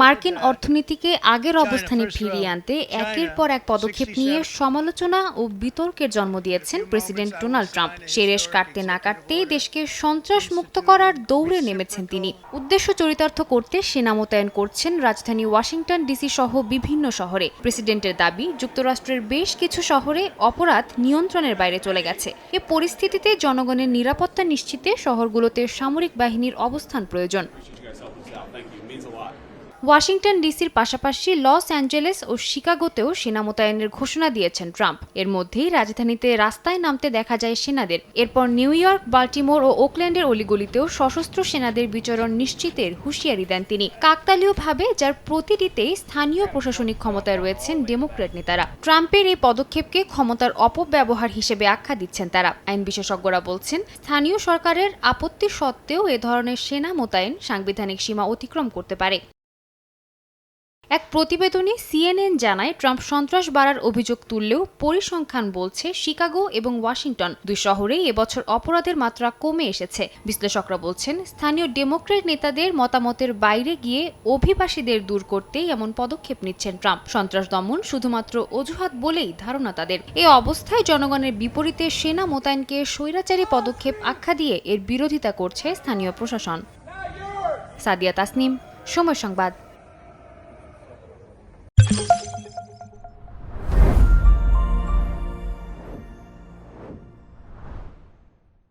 মার্কিন অর্থনীতিকে আগের অবস্থানে ফিরিয়ে আনতে একের পর এক পদক্ষেপ নিয়ে সমালোচনা ও বিতর্কের জন্ম দিয়েছেন প্রেসিডেন্ট ডোনাল্ড ট্রাম্প। সে রেশ কাটতে না কাটতেই দেশকে সন্ত্রাস মুক্ত করার দৌড়ে নেমেছেন তিনি। উদ্দেশ্য চরিতার্থ করতে সেনা মোতায়েন করছেন রাজধানী ওয়াশিংটন ডিসি সহ বিভিন্ন শহরে। প্রেসিডেন্টের দাবি যুক্তরাষ্ট্রের বেশ কিছু শহরে অপরাধ নিয়ন্ত্রণের বাইরে চলে গেছে। এ পরিস্থিতিতে জনগণের নিরাপত্তা নিশ্চিতে শহরগুলোতে সামরিক বাহিনীর অবস্থান প্রয়োজন। means a lot. ওয়াশিংটন ডিসির পাশাপাশি লস অ্যাঞ্জেলেস ও শিকাগোতেও সেনা মোতায়েনের ঘোষণা দিয়েছেন ট্রাম্প। এর মধ্যেই রাজধানীতে রাস্তায় নামতে দেখা যায় সেনাদের। এরপর নিউ ইয়র্ক, বাল্টিমোর ও ওকল্যান্ডের অলিগলিতেও সশস্ত্র সেনাদের বিচরণ নিশ্চিতের হুঁশিয়ারি দেন তিনি। কাকতালীয়ভাবে যার প্রতিটিতেই স্থানীয় প্রশাসনিক ক্ষমতায় রয়েছেন ডেমোক্র্যাট নেতারা। ট্রাম্পের এই পদক্ষেপকে ক্ষমতার অপব্যবহার হিসেবে আখ্যা দিচ্ছেন তারা। আইন বিশেষজ্ঞরা বলছেন, স্থানীয় সরকারের আপত্তি সত্ত্বেও এ ধরনের সেনা মোতায়েন সাংবিধানিক সীমা অতিক্রম করতে পারে। এক প্রতিবেদনে সিএনএন জানায়, ট্রাম্প সন্ত্রাস বাড়ার অভিযোগ তুললেও পরিসংখ্যান বলছে শিকাগো এবং ওয়াশিংটন দুই শহরেই এবছর অপরাধের মাত্রা কমে এসেছে। বিশ্লেষকরা বলছেন, স্থানীয় ডেমোক্রেট নেতাদের মতামতের বাইরে গিয়ে অভিবাসীদের দূর করতেই এমন পদক্ষেপ নিচ্ছেন ট্রাম্প। সন্ত্রাস দমন শুধুমাত্র অজুহাত বলেই ধারণা তাদের। এ অবস্থায় জনগণের বিপরীতে সেনা মোতায়েনকে স্বৈরাচারী পদক্ষেপ আখ্যা দিয়ে এর বিরোধিতা করছে স্থানীয় প্রশাসন। সাদিয়া তাসনিম, সময় সংবাদ।